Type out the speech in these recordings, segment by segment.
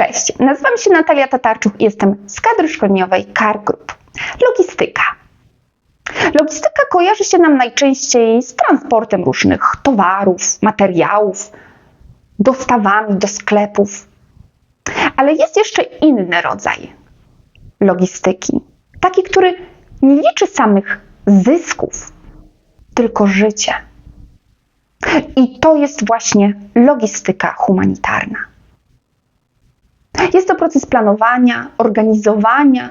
Cześć, nazywam się Natalia Tatarczuk i jestem z kadry szkoleniowej CAR Group. Logistyka. Logistyka kojarzy się nam najczęściej z transportem różnych towarów, materiałów, dostawami do sklepów. Ale jest jeszcze inny rodzaj logistyki. Taki, który nie liczy samych zysków, tylko życie. I to jest właśnie logistyka humanitarna. Jest to proces planowania, organizowania,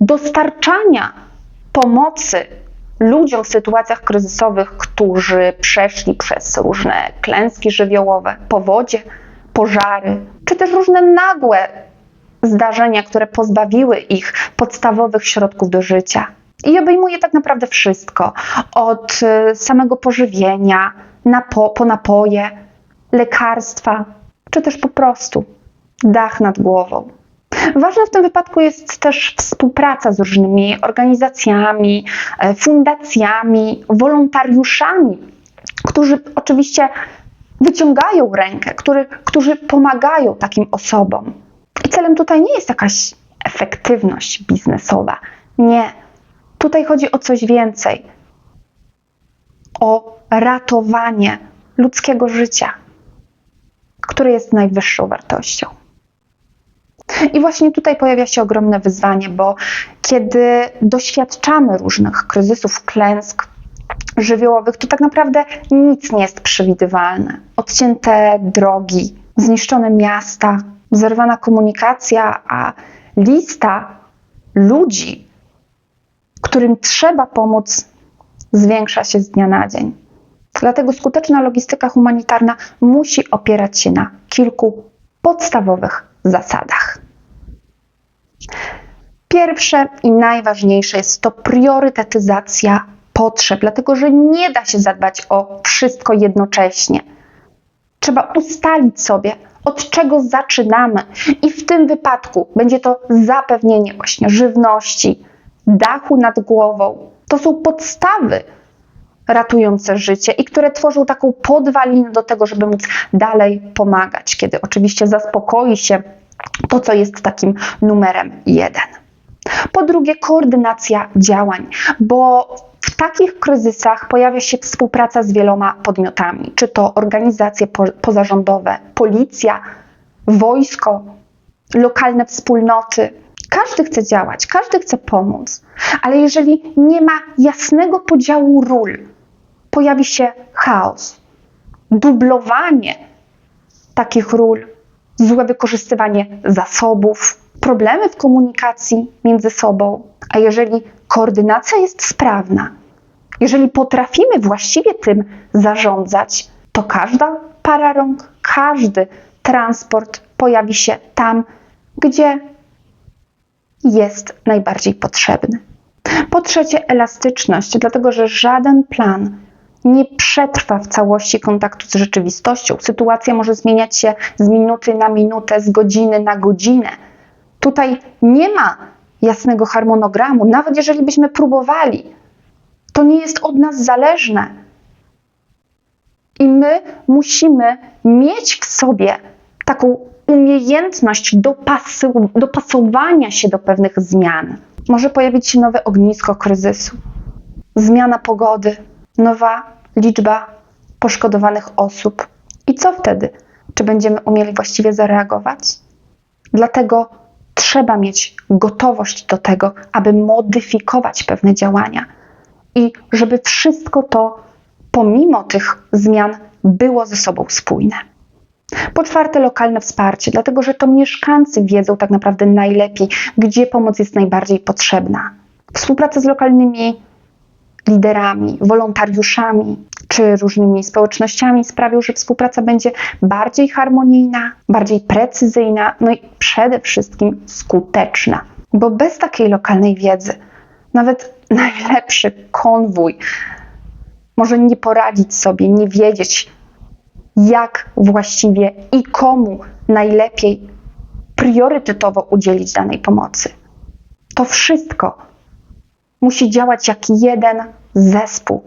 dostarczania pomocy ludziom w sytuacjach kryzysowych, którzy przeszli przez różne klęski żywiołowe, powodzie, pożary, czy też różne nagłe zdarzenia, które pozbawiły ich podstawowych środków do życia. I obejmuje tak naprawdę wszystko: od y, samego pożywienia, napo po napoje, lekarstwa, czy też po prostu dach nad głową. Ważna w tym wypadku jest też współpraca z różnymi organizacjami, e, fundacjami, wolontariuszami, którzy oczywiście wyciągają rękę, który, którzy pomagają takim osobom. I celem tutaj nie jest jakaś efektywność biznesowa. Nie. Tutaj chodzi o coś więcej. O ratowanie ludzkiego życia, które jest najwyższą wartością. I właśnie tutaj pojawia się ogromne wyzwanie, bo kiedy doświadczamy różnych kryzysów, klęsk żywiołowych, to tak naprawdę nic nie jest przewidywalne. Odcięte drogi, zniszczone miasta, zerwana komunikacja, a lista ludzi, którym trzeba pomóc, zwiększa się z dnia na dzień. Dlatego skuteczna logistyka humanitarna musi opierać się na kilku podstawowych zasadach. Pierwsze i najważniejsze jest to priorytetyzacja potrzeb, dlatego że nie da się zadbać o wszystko jednocześnie. Trzeba ustalić sobie, od czego zaczynamy, i w tym wypadku będzie to zapewnienie właśnie żywności, dachu nad głową. To są podstawy ratujące życie i które tworzą taką podwalinę do tego, żeby móc dalej pomagać, kiedy oczywiście zaspokoi się to, co jest takim numerem jeden. Po drugie, koordynacja działań, bo w takich kryzysach pojawia się współpraca z wieloma podmiotami, czy to organizacje pozarządowe, policja, wojsko, lokalne wspólnoty. Każdy chce działać, każdy chce pomóc, ale jeżeli nie ma jasnego podziału ról, pojawi się chaos, dublowanie takich ról, złe wykorzystywanie zasobów, problemy w komunikacji między sobą. A jeżeli koordynacja jest sprawna, jeżeli potrafimy właściwie tym zarządzać, to każda para rąk, każdy transport pojawi się tam, gdzie jest najbardziej potrzebny. Po trzecie, elastyczność, dlatego że żaden plan nie przetrwa w całości kontaktu z rzeczywistością. Sytuacja może zmieniać się z minuty na minutę, z godziny na godzinę. Tutaj nie ma jasnego harmonogramu, nawet jeżeli byśmy próbowali. To nie jest od nas zależne. I my musimy mieć w sobie taką umiejętność dopasu, dopasowania się do pewnych zmian. Może pojawić się nowe ognisko kryzysu, zmiana pogody, nowa liczba poszkodowanych osób. I co wtedy? Czy będziemy umieli właściwie zareagować? Dlatego trzeba mieć gotowość do tego, aby modyfikować pewne działania i żeby wszystko to, pomimo tych zmian, było ze sobą spójne. Po czwarte, lokalne wsparcie, dlatego że to mieszkańcy wiedzą tak naprawdę najlepiej, gdzie pomoc jest najbardziej potrzebna. Współpraca z lokalnymi liderami, wolontariuszami czy różnymi społecznościami sprawią, że współpraca będzie bardziej harmonijna, bardziej precyzyjna, no i przede wszystkim skuteczna. Bo bez takiej lokalnej wiedzy nawet najlepszy konwój może nie poradzić sobie, nie wiedzieć, jak właściwie i komu najlepiej priorytetowo udzielić danej pomocy. To wszystko musi działać jak jeden zespół.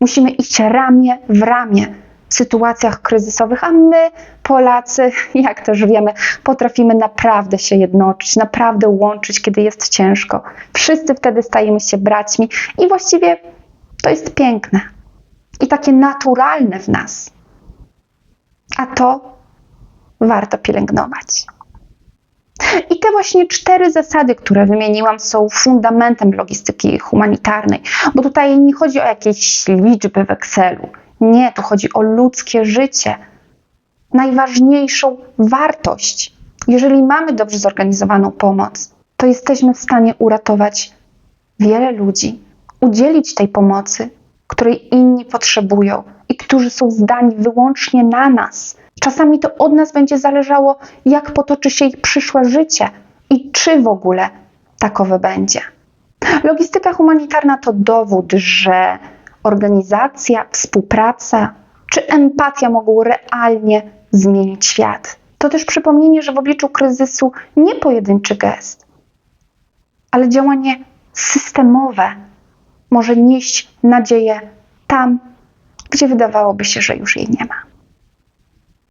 Musimy iść ramię w ramię, w sytuacjach kryzysowych, a my, Polacy, jak też wiemy, potrafimy naprawdę się jednoczyć, naprawdę łączyć, kiedy jest ciężko. Wszyscy wtedy stajemy się braćmi i właściwie to jest piękne i takie naturalne w nas. A to warto pielęgnować. I te właśnie cztery zasady, które wymieniłam, są fundamentem logistyki humanitarnej, bo tutaj nie chodzi o jakieś liczby w Excelu. Nie, tu chodzi o ludzkie życie, najważniejszą wartość. Jeżeli mamy dobrze zorganizowaną pomoc, to jesteśmy w stanie uratować wiele ludzi, udzielić tej pomocy, której inni potrzebują i którzy są zdani wyłącznie na nas. Czasami to od nas będzie zależało, jak potoczy się ich przyszłe życie i czy w ogóle takowe będzie. Logistyka humanitarna to dowód, że organizacja, współpraca czy empatia mogą realnie zmienić świat. To też przypomnienie, że w obliczu kryzysu nie pojedynczy gest, ale działanie systemowe może nieść nadzieję tam, gdzie wydawałoby się, że już jej nie ma.